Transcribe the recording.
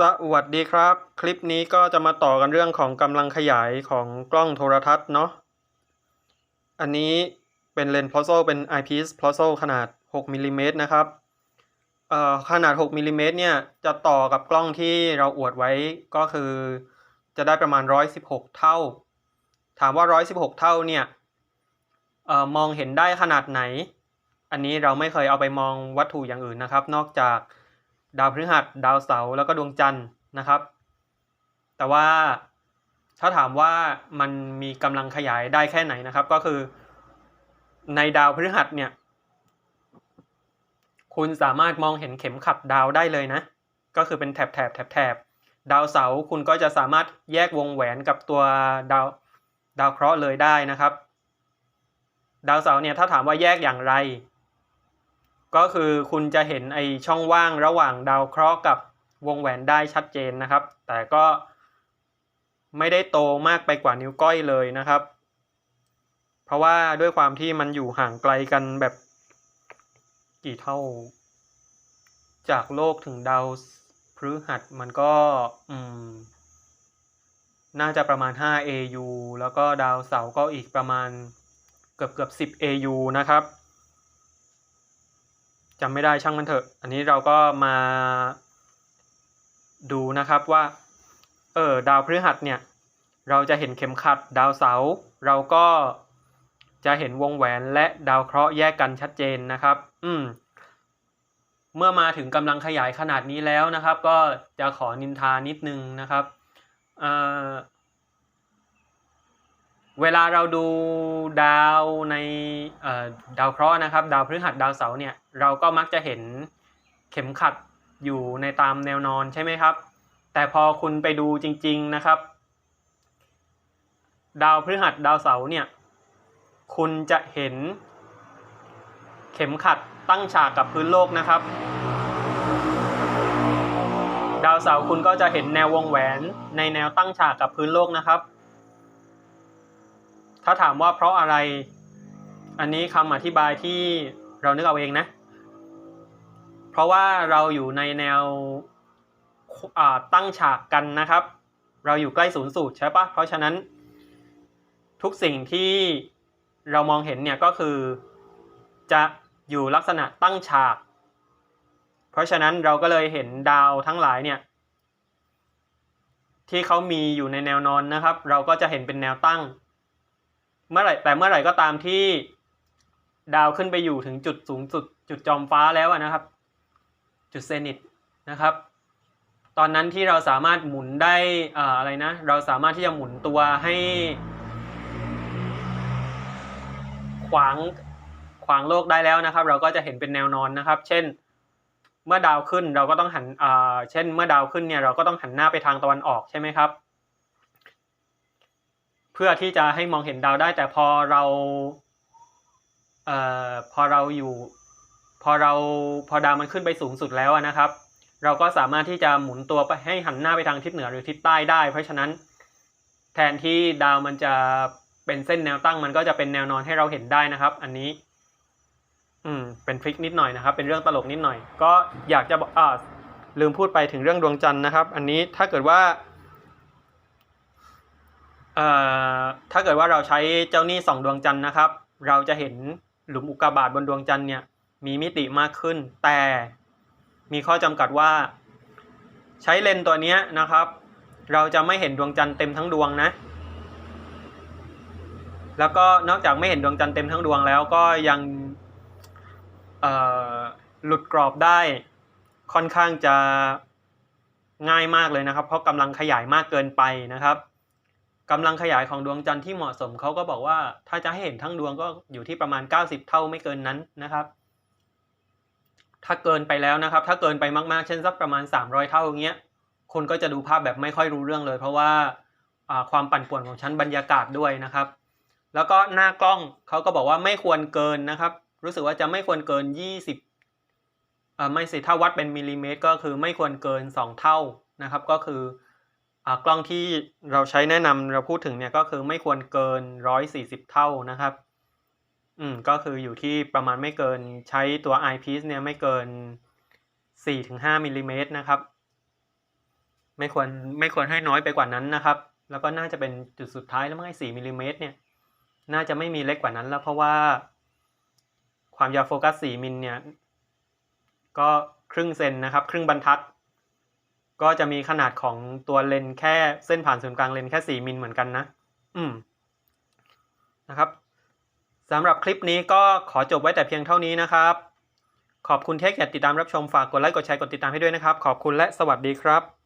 สวัสดีครับ คลิปนี้ก็จะมาต่อกันเรื่องของกำลังขยายของกล้องโทรทัศน์เนาะอันนี้เป็นเลนส์พลอโซเป็น eyepiece พลอโซขนาด 6มิลลิเมตรนะครับเอ่อขนาด 6มิลลิเมตรเนี่ยจะต่อกับกล้องที่เราอวดไว้ก็คือจะได้ประมาณ 116 เท่า ถามว่า 116 เท่าเนี่ยเอ่อมองเห็นได้ขนาดไหน อันนี้เราไม่เคยเอาไปมองวัตถุอย่างอื่นนะครับ นอกจาก ดาวพฤหัส ดาวเสาร์แล้วก็ดวงจันทร์นะครับ แต่ว่าถ้าถามว่ามันมีกำลังขยายได้แค่ไหนนะครับ ก็คือ ในดาวพฤหัสเนี่ย คุณสามารถมองเห็นเข็มขัดดาวได้เลยนะ ก็คือเป็นแถบแถบแถบแถบดาวเสาร์คุณก็จะสามารถแยกวงแหวนกับตัวดาวดาวเคราะห์เลยได้นะครับ ดาวเสาร์เนี่ยถ้าถามว่าแยกอย่างไร ก็คือคุณจะเห็นไอช่องว่างระหว่างดาวเคราะห์กับวงแหวนได้ชัดเจนนะครับ แต่ก็ไม่ได้โตมากไปกว่านิ้วก้อยเลยนะครับ เพราะว่าด้วยความที่มันอยู่ห่างไกลกันแบบกี่เท่า จากโลกถึงดาวพฤหัสมันก็อืมน่าจะประมาณ 5 AU แล้วก็ดาวเสาร์ก็อีกประมาณเกือบเกือบ10 AU นะครับ จำไม่ได้ช่างมันเถอะ อันนี้เราก็มาดูนะครับว่า เออดาวพฤหัสเนี่ย เราจะเห็นเข็มขัดดาวเสาร์เราก็จะเห็นวงแหวนและดาวเคราะห์แยกกันชัดเจนนะครับ อืม เมื่อมาถึงกำลังขยายขนาดนี้แล้วนะครับ ก็จะขอนินทานิดนึงนะครับเอ่อเวลาเราดูดาวใน ดาวเคราะห์นะครับ ดาวพฤหัสดาวเสาร์เนี่ยเราก็มักจะเห็นเข็มขัดอยู่ในตามแนวนอนใช่ไหมครับ แต่พอคุณไปดูจริง ๆนะครับ ดาวพฤหัสดาวเสาร์เนี่ยคุณจะเห็น เข็มขัดตั้งฉากกับพื้นโลกนะครับ ดาวเสาร์คุณก็จะเห็นแนววงแหวนในแนวตั้งฉากกับพื้นโลกนะครับ ถ้าถามว่าเพราะอะไร อันนี้คำอธิบายที่เรานึกเอาเองนะ เพราะว่าเราอยู่ในแนวตั้งฉากกันนะครับ เราอยู่ใกล้ศูนย์สูตรใช่ปะเพราะฉะนั้น ทุกสิ่งที่เรามองเห็นเนี่ยก็คือ จะอยู่ลักษณะตั้งฉาก เพราะฉะนั้นเราก็เลยเห็นดาวทั้งหลายเนี่ยที่เขามีอยู่ในแนวนอนนะครับ เราก็จะเห็นเป็นแนวตั้ง เมื่อไหร่แต่เมื่อไหร่ก็ตามที่ ดาวขึ้นไปอยู่ถึงจุดสูงสุด จุดจอมฟ้าแล้วนะครับ จุดเซนิตนะครับ ตอนนั้นที่เราสามารถหมุนได้อะไรนะ เราสามารถที่จะหมุนตัวให้ ขวางขวางโลกได้แล้วนะครับ เราก็จะเห็นเป็นแนวนอนนะครับ เช่น เมื่อดาวขึ้นเราก็ต้องหันอ่าเช่น เมื่อดาวขึ้นเนี่ยเราก็ต้องหันหน้าไปทางตะวันออกใช่ไหมครับ เพื่อที่จะให้มองเห็นดาวได้แต่พอเรา เอ่อพอเราอยู่ พอเราพอดาวมันขึ้นไปสูงสุดแล้วนะครับ เราก็สามารถที่จะหมุนตัวไปให้หันหน้าไปทางทิศเหนือหรือทิศใต้ได้ เพราะฉะนั้น แทนที่ดาวมันจะเป็นเส้นแนวตั้งมันก็จะเป็นแนวนอนให้เราเห็นได้นะครับ อันนี้ อืม เป็นทริคนิดหน่อยนะครับ เป็นเรื่องตลกนิดหน่อย ก็อยากจะบอกอ่าลืมพูดไปถึงเรื่องดวงจันทร์นะครับ อันนี้ถ้าเกิดว่าเอ่อถ้าเกิดว่าเราใช้เจ้านี่สองดวงจันทร์นะครับ เราจะเห็น หลุมอุกกาบาตบนดวงจันทร์เนี่ยมีมิติมากขึ้น แต่มีข้อจำกัดว่า ใช้เลนตัวนี้นะครับ เราจะไม่เห็นดวงจันทร์เต็มทั้งดวงนะ แล้วก็นอกจากไม่เห็นดวงจันทร์เต็มทั้งดวงแล้วก็ยังหลุดกรอบได้ค่อนข้างจะง่ายมากเลยนะครับ เพราะกำลังขยายมากเกินไปนะครับ กำลังขยายของดวงจันทร์ที่เหมาะสมเขาก็บอกว่า ถ้าจะให้เห็นทั้งดวงก็อยู่ที่ประมาณ 90 เท่าไม่เกินนั้นนะครับ ถ้าเกินไปแล้วนะครับ ถ้าเกินไปมากๆ เช่นสักประมาณ 300 เท่าอย่างเงี้ยคนก็จะดูภาพแบบไม่ค่อยรู้เรื่องเลย เพราะว่าความปั่นป่วนของชั้นบรรยากาศด้วยนะครับ แล้วก็หน้ากล้องเขาก็บอกว่าไม่ควรเกินนะครับ รู้สึกว่าจะไม่ควรเกิน 20อ่าไม่สิถ้าวัดเป็นมิลลิเมตร ก็คือไม่ควรเกิน 2 เท่านะครับ ก็คือ กล้องที่เราใช้แนะนำเราพูดถึงเนี่ยก็คือไม่ควรเกิน 140 เท่านะครับ อืมก็คืออยู่ที่ประมาณไม่เกินใช้ตัว eyepiece เนี่ยไม่เกิน 4-5มิลลิเมตรนะครับ ไม่ควรไม่ควรให้น้อยไปกว่านั้นนะครับ แล้วก็น่าจะเป็นจุดสุดท้ายแล้วมั้งไอ้สี่มิลลิเมตรเนี่ยน่าจะไม่มีเล็กกว่านั้นแล้วเพราะว่า ความยาวโฟกัสสี่มิลเนี่ย ก็ครึ่งเซนนะครับ ครึ่งบรรทัด ก็จะมีขนาดของตัวเลนแค่เส้นผ่านศูนย์กลางเลนแค่สี่มิลเหมือนกันนะ อืมนะครับสำหรับคลิปนี้ก็ขอจบไว้แต่เพียงเท่านี้นะครับ ขอบคุณที่ให้เกียรติติดตามรับชมฝากกดไลค์กดแชร์กดติดตามให้ด้วยนะครับ ขอบคุณและสวัสดีครับ